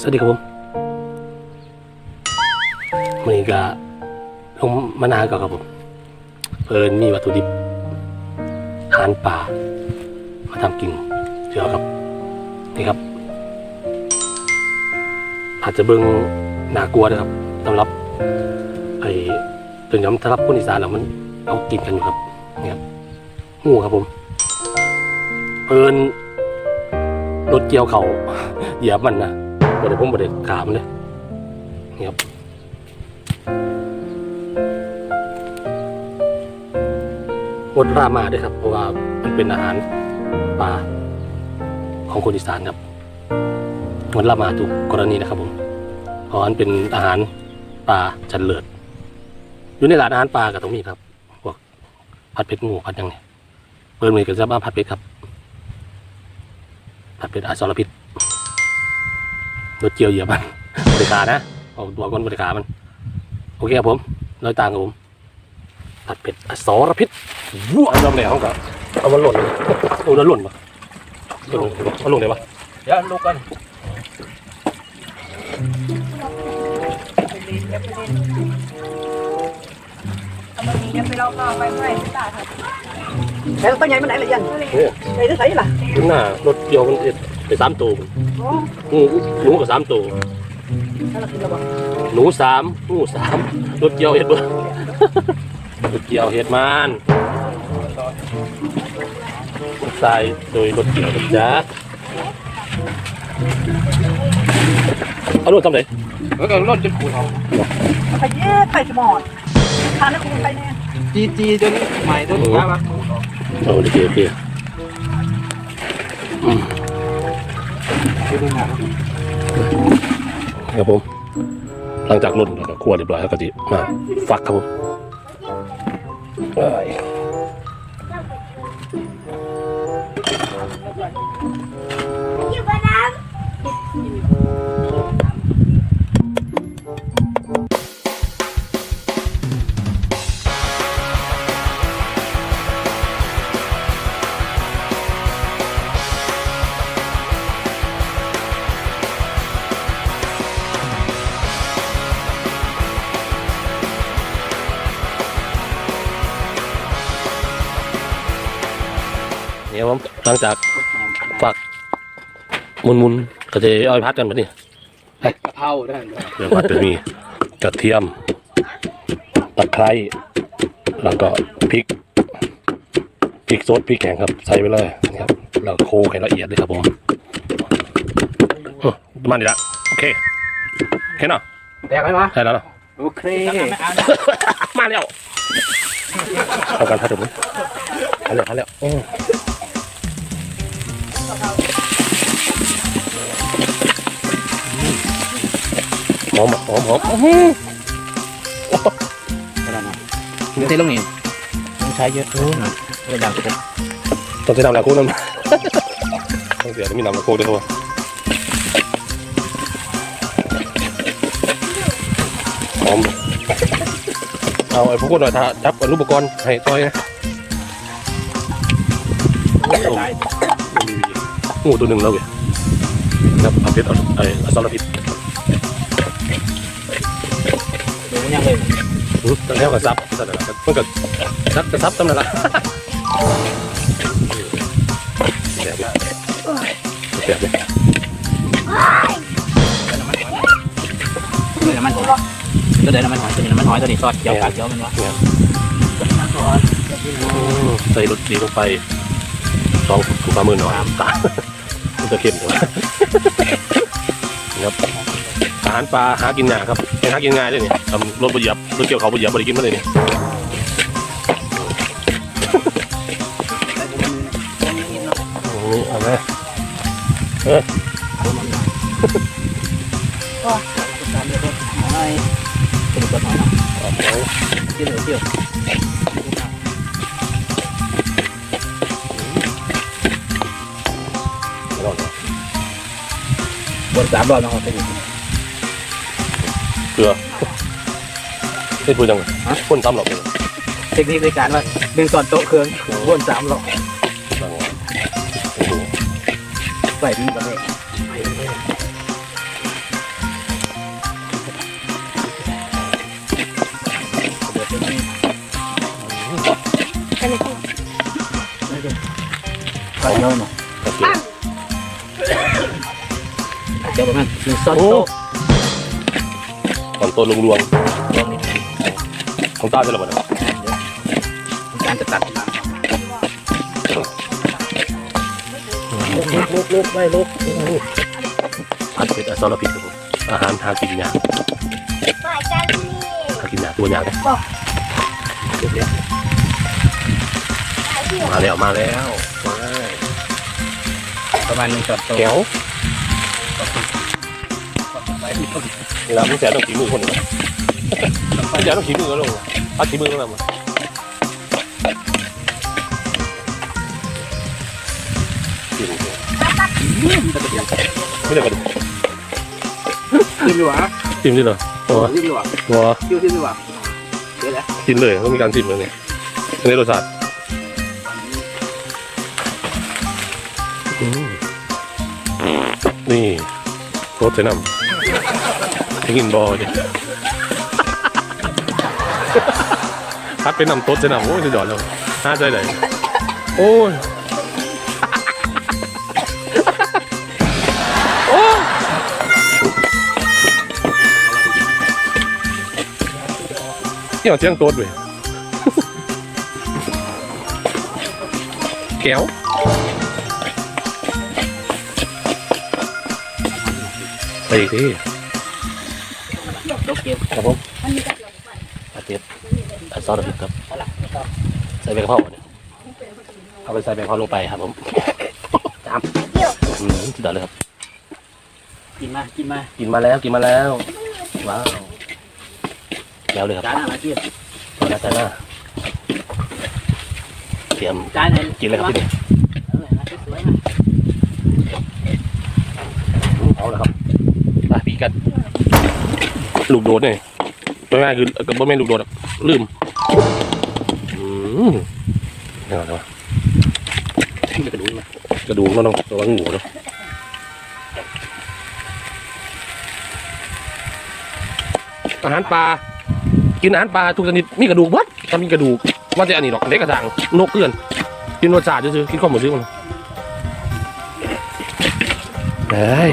สวัสดีครับผมวันนี้ก็ลงมานานก่อนครับผม เพิ่นมีวัตถุดิบอาหารป่า มาทำกินเชื่อครับ นี่ครับ อาจจะเบิ่งน่ากลัวนะครับสำหรับไอ้ตัวย้ำสำหรับคนอีสานแล้วมันเอากินกันอยู่ครับนี่ครับงูครับผม เพิ่นรถเกี่ยวเขาเหยียบมันนะ บ่ได้ผมบ่ได้ขามเลยนี่ครับงดรามาด้วยครับ เพราะว่ามันเป็นอาหารป่าของคนอีสานครับงดรามาทุกกรณีนะครับผมเพราะมันเป็นอาหารป่าจันเลิศอยู่ในร้านอาหารป่าก็ต้องมีครับพวกผัดเผ็ดงูผัดยังเนี่ยเปิดมือก็จะมาผัดเผ็ดครับผัดเผ็ดอาสรพิษ รถเจียวเหยียบมันบริการนะออกตัวคนบริการมัน โอเคครับผมร้อยต่างครับผมผัดเผ็ดอสรพิษวัวจำแล้วกับเอามาหล่นเลยโอ้แล้วหล่นปะหล่นเอาหล่นเลยปะเดี๋ยวลูกกันยังไปลองเอาไปเมื่อไหร่ที่ตาค่ะแล้วตัวใหญ่มันไหนล่ะยันโอ้ไหนจะใส่ล่ะขึ้นหน้ารถเกี่ยวมัน ไปสามตัวโอ้งูหนูกับสามตัวแล้วเรากินแล้วบ่หนูสามงูสามรถเกี่ยวเห็ดเบอร์รถเกี่ยวเห็ดมันใส่โดยรถเกี่ยวนะจ๊ะเอารถทำไหนแล้วก็รถจนขูดเอาไปเย้ไปสมอดทานแล้วคุณไปแน่จีจีจนใหม่จนช้ามาโอ้โอเคโอเคอืม ครับผม หลังจากนุ่นแล้วก็คั่วเรียบร้อยแล้วก็จะมาฟักครับผม เอ้ยเนี่ยผมหลังจากฟักมุนๆก็จะเอาไปพัดกันแบบนี้กะเพราได้เลยเดี๋ยวพัดจะมีกระเทียมตะไคร้แล้วก็พริกพริกสดพริกแข็งครับ ใส่ไปเลยนะครับแล้วโคลกให้ละเอียดเลยครับผมอืมประมาณนี้ละโอเคโอเคเนาะแตกไหมวะใช่แล้วเนาะโอเค มาแล้วเอากันพัดถึงพัดแล้วพัดแล้วอืม หอมอะหอมหอมอื้อหือเทลงนี่ต้องใช้เยอะเลยดังปุ๊บต้องใช้น้ำแหลกคู่น้ำต้องเสียมีน้ำแหลกคู่ด้วยครับหอมเอาไอ้พวกคนหน่อยถ้าจับอนุปกรณ์ให้ต้อยนะ งูตัวหนึ่งแล้วเว้ยครับเอาเพชรเอาไอ้อสรพิษเดี๋ยวยังเลยอืมแล้วก็ซับนั่นแหละมันก็ซับก็ซับตำนั่นแหละแสบเลยแสบเลยเดี๋ยวน้ำมันหอยเดี๋ยวน้ำมันหอยตัวนี้น้ำมันหอยตัวนี้ซอสเกี่ยวกับเกี่ยวมันวะอืมใส่รสดีลงไปสองถูกปลาหมื่นหน่อยตา มันจะเค็มกว่าครับอาหารปลาหากินง่ายครับเป็นหากินง่ายด้วยนี่ยทำรถบดเหยียบรถเกี่ยวเขาบดเหยียบบริกินมาเลยเนี่นี่เอาไหมหอยตัวนี้ก็หอยเกี่ยวเกี่ยวอร่อย บนสามรอบนะครับไปอยู่เกลือเฮ้ยพูดจังเลยพ่นซ้ำหลอกเลยเทคนิคในการว่าหนึ่งส่วนโต๊ะเครื่องบนสามรลบบังวะโอ้โหใส่ดีกว่าเลยใส่เยอะหน่อย เดี๋ยวประมาณหนึ่งซอสโอ้โต๊ะตอนต้นรวงลองนิดๆของต้าจะระเบิดนะครับการจะตัดลุกลุกลุกไปลุกผัดเผ็ดอสรพิษครับผมอาหารทางกินยาฝ่ายจันนี่ทางกินยาตัวยาเลยลุกแล้วมาแล้วมาแล้วมาประมาณหนึ่งซอสโต๊ะ แก้วเวลามึงแสบต้องขีมือคนหนึ่งมึงแสบต้องขีมือก็ลงพัดขีมือก็ลงมากินไม่ได้กระดูกจิ้มดีกว่าจิ้มดิเหรอโอ้จิ้มดีกว่าโหจิ้มจิ้มดีกว่าเดี๋ยวนะกินเลยต้องมีการจิ้มเลยเนี่ยในรสชาติอืมนี่รสใส่น้ำ ให้กินบอดิพัดเป็นนำต้นใส่น้ำโอ้ยจะหยอดแล้วน่าใจไหนโอ้ยโอ้ยนี่เอาเสียงโต๊ดเว้ยแก้วไปอีกที ลุกเก็บครับผมอาเจ็บอันซอสพริกครับใส่ใบกะเพราเนี่ยเอาไปใส่ใบกะเพราลงไปครับผมตามอืมสุดยอดเลยครับ กินมา กินมา กินมาแล้วกินมาแล้ว ว้าวแล้วเลยครับจานอะไรกินตอนนี้จ้าหน้าเตรียมจานไหนกินเลยครับพี่นี่สวยๆนะเอาละครับไปพี่กัน ลูกโดดเนี่ยไม่ง่ายคือก็ไม่แม่นลูกโดดลืมอืมเดี๋ยวเดี๋ยวกระดูกนะกระดูกมันต้องระวังหูเนาะอาหารปลากินอาหารปลาทุกชนิดมีกระดูกวัดถ้ามีกระดูกว่าจะอันนี้หรอกเล็กกระสังนกเกลื่อนกินรสชาติซื้อกินข้าวหมูซื้อมันเฮ้ย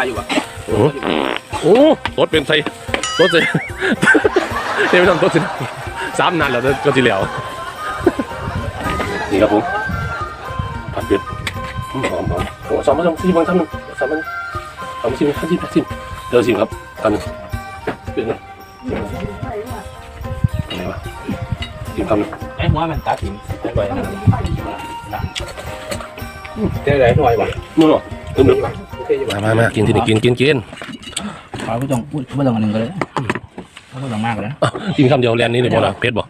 ากระทะอยู่อะโอ้โอ้รถเป็นไซรถไซเดี๋ยวไม่ต้องรถสิสามนานแล้วก็ทีเหลียวนี่ครับผมผัดเผ็ดหอมหอมโอ้สองมาสองสี่บางท่านหนึ่งสามมันสองมาสี่ห้าสิบห้าสิบเดี๋ยวสิครับตอนนี้เป็นไงเป็นไงวะกินคำนึงไอ้หัวมันตัดทิ้งไอ้ใบนั่นเจ๊ไหนหน่อยวะนู่นหรอ ตื่นดึกโอเคอยู่มามามากินที่นี่กินกินกินขอไม่ต้องพูดไม่ต้องอันหนึ่งก็เลยไม่ต้องมากเลยอ้าวกินคำเดียวแลนนี้เลยบ่ล่ะเผ็ดบ่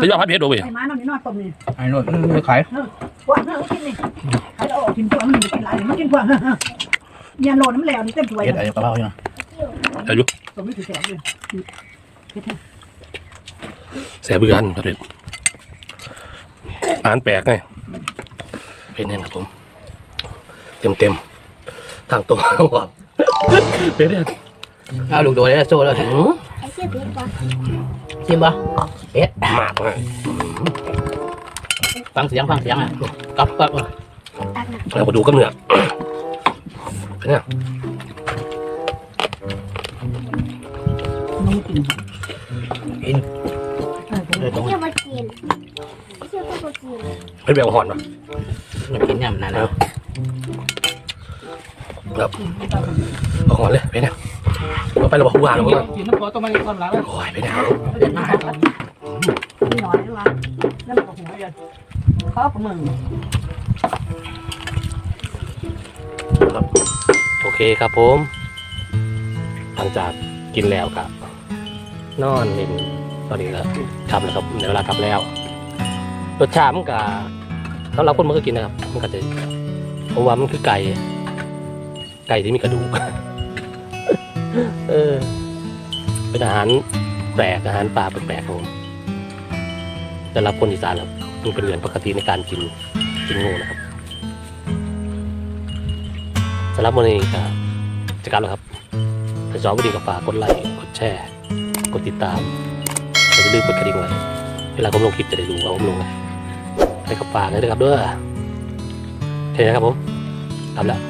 จะยอดพัดเผ็ดบ่เว้ยไอ้ไม้นอนนี่นอนตบนี่ไอ้โน่นไม่ขายพวกเนื้อกินนี่ใครเอาออกกินพวกมันกินหลายมันกินพวกยันโลน้ำแล้วนี่เต็มถ้วยเฮ็ดอะไรกระเพราอยู่นะอายุตรงนี้ถือแสบเลยแสบเบื่อกันพัดเผ็ดอาหารแปลกไงเป็นแน่ครับผม เต็มเต็มๆทางตรงทางหวานเป็นเนี่ยเอาลูกโดดแล้วโซ่แล้วอื้อไอ้เชี่ยเพี้ยนปะชิมปะเฮ็ดมากเลยฟังเสียงฟังเสียงอะกับกับตักหนักเรามาดูกับเนื้อเป็นเนี่ยกินไอ้เชี่ยมากินไอ้เชี่ยก็มากินเป็นแบบหอนปะมันกินยำนานแล้ว ครับเอาหอนเลยเป็นเนี่ยเอาไปเราบอกผู้ว่าเราบอกกินน้ำปลาต้องมาต้นแล้วโอ้ยเป็นเนี่ยหน่อยนี่วะนั่นก็หัวเดียวข้าวมึงโอเคครับผมหลังจากกินแล้วครับนอนเล่นตอนนี้ก็กลับแล้วครับในเวลากลับแล้วรสชาติมันก็สำหรับคนมันก็กินนะครับ มันก็จะเพราะว่ามันคือไก่ ไก่ที่มีกระดูกเออเป็นอาหารแปลกอาหารป่าแปลกๆครับผมสำหรับคนอีสานครับมันเป็นเรื่องปกติในการกินกินงูนะครับสำหรับวันนี้จะกลับแล้วครับถ้าชอบวิดีโอก็ฝากกดไลค์กดแชร์กดติดตามอย่าลืมกดกระดิ่งไว้เวลาผมลงคลิปจะได้รู้ว่าผมลงให้กับปากเลยนะครับด้อโอเคนะครับผมทำแล้ว